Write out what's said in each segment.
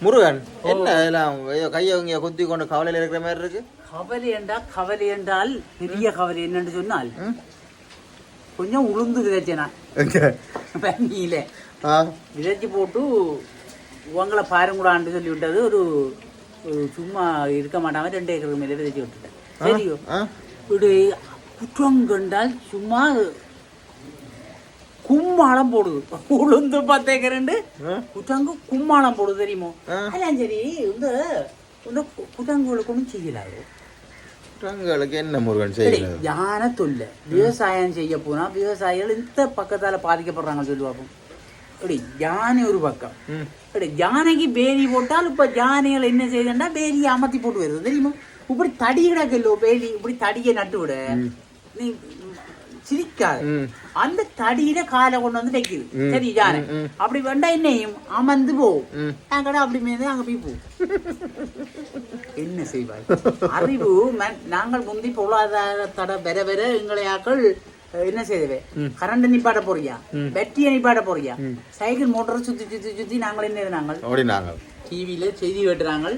முருகன் என்ன இதெல்லாம் கையை இங்க குத்தி கொண்டு கவலையில இருக்கிற மாதிரி இருக்கு? கவலை என்றால் கவலை என்றால் பெரிய கவலை என்னன்னு சொன்னால்? கொஞ்சம் உளுந்து விதைச்சேன் ஆ. விதைச்சு போட்டு உங்களை பாருங்கூடான்னு சொல்லி விட்டது. ஒரு சும்மா இருக்க மாட்டாங்க. ரெண்டு ஏக்கருக்கு மேலே விதைச்சு விட்டுட்டேன். சரியோ? இப்படி குற்றம் கண்டால் சும்மா கும்மாளம் போடுது. உளுந்து பத்து ஏக்கரண்டு ஆ? குற்றங்கு கும்மாளம் போடுது தெரியுமோ. அதான் சரி இந்த இந்த குற்றங்குகளுக்கு ஒன்றும் செய்யலாது குரங்களுக்கு என்ன முருகன் செய்யறது யானை தொல்லை விவசாயம் செய்ய போனா விவசாயிகள் இந்த பக்கத்தால பாதிக்கப்படுறாங்க சொல்லுவாங்க அப்படி யானை ஒரு பக்கம். அப்படி யானைக்கு பேரி போட்டால் இப்ப யானைகள் என்ன செய்யுதுன்னா பேரியை அமர்த்தி போட்டு வருது. தெரியுமா? இப்படி தடி கிடக்கல்லோ பேரி. இப்படி தடியை நட்டு விட நீ சிரிக்காது. அந்த தடியில காலை கொண்டு வந்து வைக்குது ம். சரி ம். அப்படி வேண்டா என்னையும் அமர்ந்து போகும் ம். அங்கட அப்படி மீது அங்க போய் போகும் என்ன செய்வாய்? அறிவு நாங்கள் முந்தி பொருளாதாரத்தட பெற பெற எங்களை ஆக்கள் அஹ், என்ன செய்தவே? கரண்ட் நிப்பாட்ட போறியா? பேட்டரியை நிப்பாட்ட போறியா? சைக்கிள் மோட்டரை சுத்தி சுத்தி சுத்தி நாங்கள் என்ன நாங்கள் டிவியில செய்தி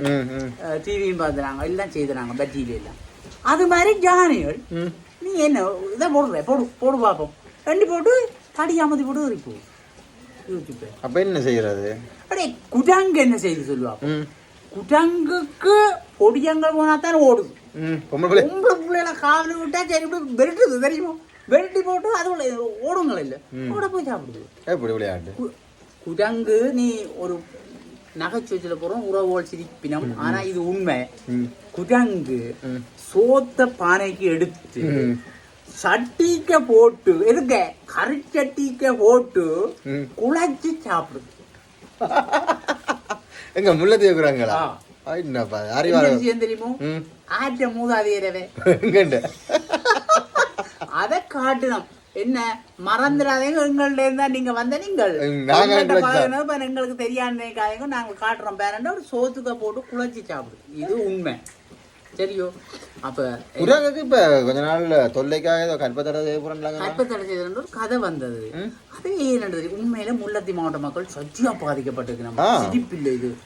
ம் டிவியும் பார்த்துறாங்க எல்லாம் செய்துறாங்க பேட்டரியில எல்லாம். அது மாதிரி ஜானிகள் நீ என்ன இதை போடுற போடு போடு பார்ப்போம் ரெண்டு போட்டு தடி அமதி போட்டு இருக்கு யோசிப்பேன் அப்ப என்ன செய்யறது? அடே குரங்கு என்ன செய்து சொல்லுவா? ம். குரங்குக்கு பொடியங்கள் போனா தான் ஓடுது. பொம்பளை பிள்ளை. பொம்பளை பிள்ளைகளை காவல் விட்டா சரி இப்படி விரட்டுது தெரியுமா? விரட்டி போட்டு அது ஓடுங்கள் இல்லை. ஓட போய் சாப்பிடுது. எப்படி விளையாட்டு. கு- குரங்கு நீ ஒரு நகைச்சுவச்சில போறோம் உறவோல் சிரிப்பினம் ஆனா இது உண்மை. குரங்கு. சோத்த பானைக்கு எடுத்து. சட்டிக்க போட்டு இருக்க கறி சட்டிக்க போட்டு. குழச்சி சாப்பிடுது. எங்க முல்லை தேக்குறாங்களா. என்னப்பா விஷயம் தெரியுமோ? ஆற்ற மூதாதையரவே அதை காட்டணும் என்ன? மறந்துடாதீங்க. எங்கள்ட்ட இருந்தா நீங்க வந்த நீங்கள். எங்களுக்கு எங்களுக்கு தெரியாதீங்க நாங்க காட்டுறோம். பேரண்ட ஒரு சோத்துக்க போட்டு குழச்சி சாப்பிடுது இது உண்மை. சரியோ? அப்ப புறாங்களுக்கு இப்ப கொஞ்ச நாள்ல தொல்லைக்காக ஏதோ கற்பத்தடை செய்யப்படுறாங்க கற்பத்தடை செய்தது ஒரு கதை வந்தது. அது ஏன் நடந்தது? உண்மையில முல்லத்தி மாவட்ட மக்கள் சத்தியா பாதிக்கப்பட்டிருக்கு. நம்ம ஆ. சிரிப்பில்லை இது.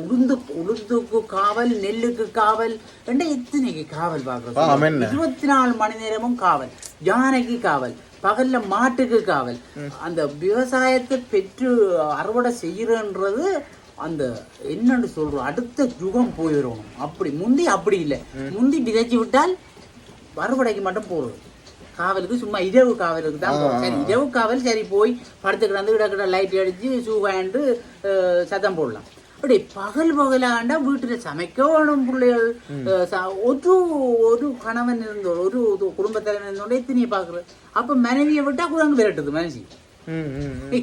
உளுந்து உளுந்துக்கு காவல் நெல்லுக்கு காவல் ரெண்டு எத்தனைக்கு காவல் ஆமென்ன. இருபத்தி நாலு மணி நேரமும் காவல் யானைக்கு காவல் பகல்ல மாட்டுக்கு காவல் அந்த விவசாயத்தை பெற்று அறுவடை செய்யறன்றது அந்த என்னன்னு சொல்றோம் அடுத்த யுகம் போயிடணும் அப்படி முந்தி அப்படி இல்லை முந்தி விதைச்சு விட்டால் அறுவடைக்கு மட்டும் போறது காவலுக்கு சும்மா இரவு காவலுக்கு தான். சரி இரவு காவல் சரி போய் படுத்து கிடந்து கிட கிட லைட் அடிச்சு வாங்கிட்டு அஹ், சத்தம் போடலாம் அப்படி பகல் பகலாண்டா வீட்டுல சமைக்க வேணும் பிள்ளைகள் ஒரு ஒரு கணவன் இருந்தோம் ஒரு குடும்பத்தலைவன் இருந்தோட எத்தனையை பாக்குறது அப்ப மனைவியை விட்டா குரங்கு விரட்டுது மனுஷி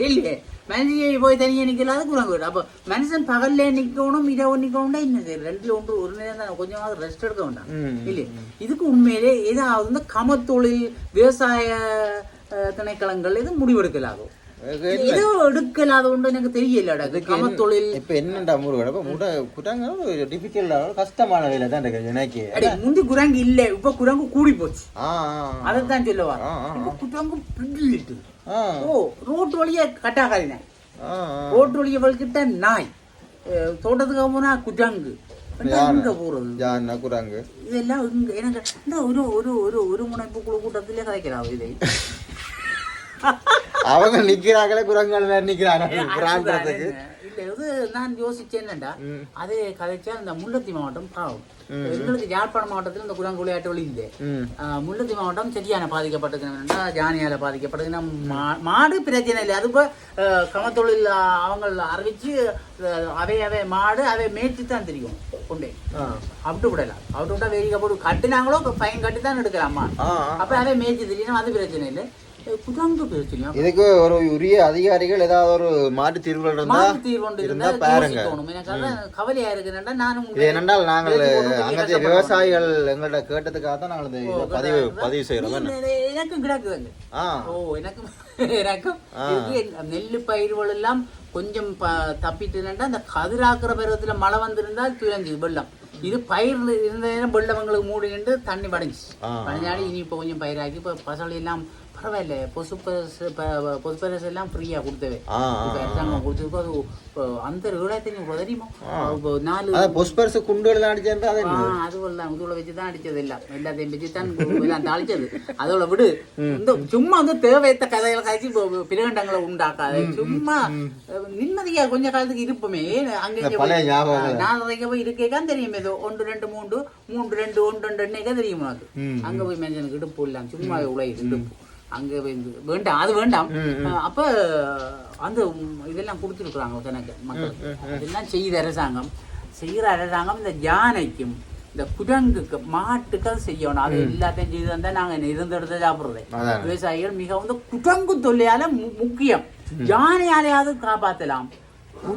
இல்லையே? மனுஷியை போய் தனியா நிக்கலாத குரங்கு விரட்டு. அப்ப மனுஷன் பகல்ல நிக்கணும் இரவு நிக்கணும்னா என்ன செய்யுது ரெண்டு ஒன்று ஒரு நேரம் தான். கொஞ்சமாவது ரெஸ்ட் எடுக்க வேண்டாம். இல்லையே? இதுக்கு உண்மையிலே ஏதாவது இந்த கமத்தொழில் விவசாய திணைக்களங்கள் இது முடிவெடுக்கலாகும் அது ஏதோ எடுக்கலாத ஒன்று எனக்கு தெரியலடா. கமத்தொழில் இப்ப என்னடா முருகன்? இப்ப முட குட்டாங்க ஒரு டிஃபிகல்ட் கஷ்டமான வேலை தான் இருக்கு எனக்கு. அடி முந்தி குரங்கு இல்ல இப்ப குரங்கு கூடி போச்சு. ஆ அதைத்தான் சொல்ல வர ஆ, ஆ, இப்ப குரங்கு பிடிட்டு ஆ. ஓ ரோட்டு வழியா ஆ. ரோட்டு வழிய வழிக்கிட்ட நாய். தோட்டத்துக்கு போனா குரங்கு. எங்க போறது குரங்கு? இதெல்லாம் இங்க எனக்கு இந்த ஒரு ஒரு ஒரு ஒரு முனைப்பு குழு கூட்டத்திலே கதைக்கிறாங்க இதை. அவங்க நிக்கிறாங்களே குரங்கால வேற நிக்கிறாங்க. பிராண்டத்துக்கு இல்ல இது நான் யோசிச்சேன்டா அதே கதைச்சா இந்த முல்லத்தி மாவட்டம் பாவம். எங்களுக்கு யாழ்ப்பாண மாவட்டத்தில் இந்த குரங்கு விளையாட்டு வழி இல்லை. ம். ஆஹ் முல்லத்தி மாவட்டம் சரியான பாதிக்கப்பட்டதுன்னா ஜானியால பாதிக்கப்பட்டதுன்னா மாடு பிரச்சனை இல்லை. அது இப்போ கமத்தொழில் அவங்க அறிவிச்சு அவை அவை மாடு அவை மேய்ச்சி தான் தெரியும் கொண்டே. அவுட்டு விடலாம் அவுட்டு விட்டா வேடிக்கை போட்டு கட்டுனாங்களோ ஃபைன் கட்டி தான் எடுக்கலாமா ஆ அப்ப அதை மேய்ச்சி தெரியும். அது பிரச்சனை இல்லை. இதுக்கு ஒரு உரிய அதிகாரிகள் ஏதாவது ஒரு மாட்டு தீர்வுகள் இருந்தா மாற்று இருந்தா பாருங்க. கவலையா இருக்குதுன்னா நானும் என்னென்னால் நாங்கள் அங்கத்திய. விவசாயிகள் எங்கள்ட்ட கேட்டதுக்காக தான் நாங்கள் இந்த பதிவு பதிவு செய்யறோம் எனக்கும் கிடக்குதுங்க. ஆ. ஓ எனக்கும் எனக்கும் நெல் பயிர்கள் எல்லாம் கொஞ்சம் தப்பிட்டுனா அந்த கதிராக்குற பருவத்துல மழை வந்திருந்தால் துயஞ்சது வெள்ளம். இது பயிர் இருந்த நேரம் வெள்ளம் எங்களுக்கு மூடிட்டு தண்ணி படைஞ்சி ஆ. படைஞ்சாடி இனி இப்போ கொஞ்சம் பயிராக்கி இப்போ பசலை எல்லாம் பரவாயில்ல. பொசு பரிசு பொது பரிசு எல்லாம் ஃப்ரீயா கொடுத்தவே ஆ ஆ இப்ப அரசாங்கம் கொடுத்துருக்கோம் அது அந்த ஐநூறு தெரியுமா? இப்போ நாலு அதான் பொஸ்பர்ஸ் குண்டுகள் அடிச்சேன் அது ஆ, அதுவெல்லாம் இதுல வச்சு தான் அடிச்சது எல்லாம். எல்லாத்தையும் வச்சு தான் எல்லாம் தாளிச்சது. அதோட விடு. இந்த சும்மா வந்து தேவையத்த கதைகளை காய்ச்சி பிரகண்டங்களை உண்டாக்காது. சும்மா நிம்மதியா கொஞ்ச காலத்துக்கு இருப்போமே. அங்க நாலரைக்கு போய் இருக்கேதான் தெரியும். ஏதோ ஒன்று ரெண்டு மூன்று மூன்று ரெண்டு ஒன்று ரெண்டு என்னக்கே தெரியும் உனக்கு. அங்க போய் மனுஷனுக்கு இடுப்பு இல்லாம் சும்மா உழையுது இடுப்பு. அங்க வேண்டாம் அது வேண்டாம். அப்ப அந்த இதெல்லாம் கொடுத்துருக்குறாங்க தனக்கு மக்களுக்கு. அதெல்லாம் செய்த அரசாங்கம். செய்யற அரசாங்கம் இந்த யானைக்கும் இந்த குரங்குக்கு மாட்டுக்கள் செய்யணும். அது எல்லாத்தையும் செய்து வந்தா நாங்க இருந்த இடத்த சாப்பிடுறதே. விவசாயிகள் மிகவும் இந்த குரங்கு தொல்லையால முக்கியம். யானையாலையாவது காப்பாத்தலாம்.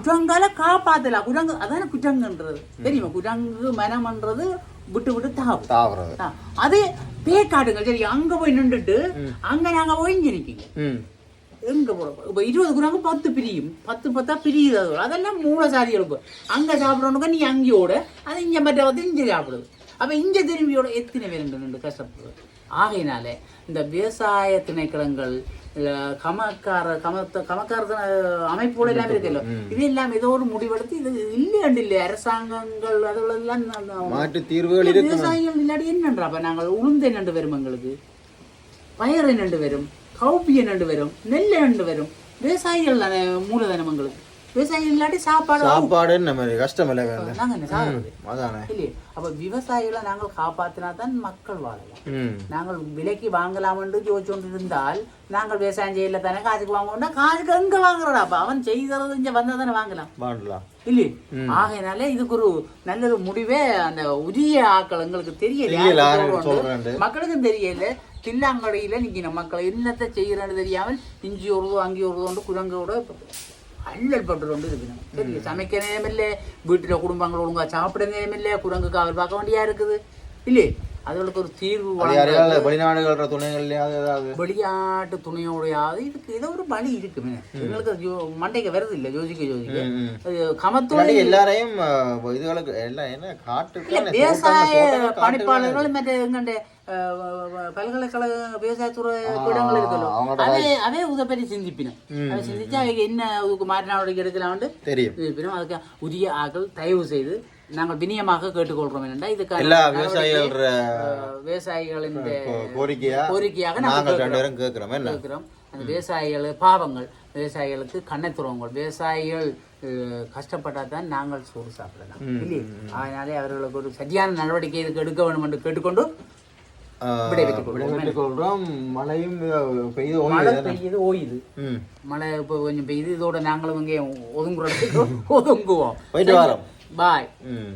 குரங்கால காப்பாத்தலாம். குரங்கு அதான குரங்குன்றது தெரியுமா? குரங்கு மனம்ன்றது விட்டு விட்டு தாவும் தாவறது அது பேக்காடுங்க சரி அங்க போய் நின்றுட்டு அங்க நாங்க ஒழிஞ்சு நிக்கீங்க எங்க போறோம்? இப்ப இருபது குராங்க பத்து பிரியும். பத்து பத்தா பிரியுது அது. அதெல்லாம் மூலசாதி எழுப்பு. அங்க சாப்பிடணுங்க நீ அங்கேயோட அது இங்க மற்ற வந்து இங்க சாப்பிடுது. அப்ப இங்க திரும்பியோட எத்தனை பேர் நின்று கஷ்டப்படுது ஆகையினால இந்த விவசாய திணைக்களங்கள் கமக்கார கமத்த கமக்கார அமைப்புகள் எல்லாம் இருக்குல்ல. இது எல்லாம் ஏதோ ஒரு முடிவெடுத்து இது இல்லையாண்டு இல்லை அரசாங்கங்கள் அதெல்லாம் மாற்று தீர்வுகள் விவசாயிகள் இல்லாட்டி என்னன்றா? அப்ப நாங்கள் உளுந்து என்னண்டு வரும் எங்களுக்கு? பயர் என்னண்டு வரும்? கவுப்பி என்னண்டு வரும்? நெல் என்னண்டு வரும்? விவசாயிகள் தானே மூலதனம் எங்களுக்கு. விவசாயிகள் இல்லாட்டி சாப்பாடு சாப்பாடு நம்ம கஷ்டம் இல்லை நாங்க அதானே. இல்லையே? அப்ப விவசாயிகளை நாங்கள் காப்பாத்தினா தான் மக்கள் வாழலாம். நாங்கள் விலைக்கு வாங்கலாம் என்று யோசிச்சுட்டு இருந்தால் நாங்கள் விவசாயம் செய்யல தானே காசுக்கு வாங்குவோம்னா காசுக்கு எங்க வாங்குறடா? அப்ப அவன் செய்தது இங்க வந்தா தானே வாங்கலாம். வாண்டலாம் இல்லையே? ஆகையினால இதுக்கு ஒரு நல்ல ஒரு முடிவே அந்த உரிய ஆக்கள் எங்களுக்கு தெரியல. மக்களுக்கும் தெரியல. தில்லாங்கடையில நிக்கிற மக்கள் என்னத்தை செய்யறன்னு தெரியாமல் இஞ்சி உருவோ அங்கே உருவோண்டு குரங்கோட அல்லல் பட்டு கொண்டு இருக்கணும் சரி சமைக்க நேரமில்லை வீட்டில் குடும்பங்கள் ஒழுங்காக சாப்பிட நேரமில்லை குரங்குக்கு அவர் பார்க்க வேண்டியா இருக்குது இல்லையே அதுகளுக்கு ஒரு தீர்வு வெளிநாடுகள துணைகள்லயாவது ஏதாவது? வெளிநாட்டு துணையோடையாவது இதுக்கு ஏதோ ஒரு வழி இருக்குமே. எங்களுக்கு மண்டைக்கு வருது இல்லை யோசிக்க யோசிக்க. கமத்தோட எல்லாரையும் இதுகளுக்கு எல்லாம் என்ன காட்டுக்கு விவசாய பணிப்பாளர்கள் மற்ற எங்கண்ட பல்கலைக்கழக விவசாயத்துறை பீடங்கள் அவங்களோட அதே அதே உதப்படி சிந்திப்பினும். அதை சிந்திச்சு அவங்க என்ன இதுக்கு மாற்று நடவடிக்கை எடுக்கலாம்னு தெரியும் அதுக்கு உரிய ஆக்கள் தயவு செய்து நாங்கள் வினியமாக கேட்டுக்கொள்றோம் என்னடா இதுக்கான எல்லா விவசாயிகள விவசாயிகளின் கோ- கோரிக்கையா? கோரிக்கையாக நாங்கள் ரெண்டு பேரும் கேட்கிறோம் என்ன? இருக்கிறோம் அந்த விவசாயிகள் பாவங்கள் விவசாயிகளுக்கு கண்ணத்துறவங்கள் விவசாயிகள் அஹ், கஷ்டப்பட்டா தான் நாங்கள் சோறு சாப்பிடலாம். இல்லையே? அதனாலே அவர்களுக்கு ஒரு சரியான நடவடிக்கை இதுக்கு எடுக்க வேண்டும் என்று கேட்டுக்கொண்டு அஹ், விடைபெற்றுக் கொள்வோம். விடைபெற்றுக் கொள்றோம் மழையும் பெய்து மழை பெய்யுது ஓயுது மழை இப்போ கொஞ்சம் பெய்யுது இதோட நாங்களும் இங்கே ஒதுங்குறதுக்கு ஒதுங்குவோம். போயிட்டு வரோம். பாய் ம்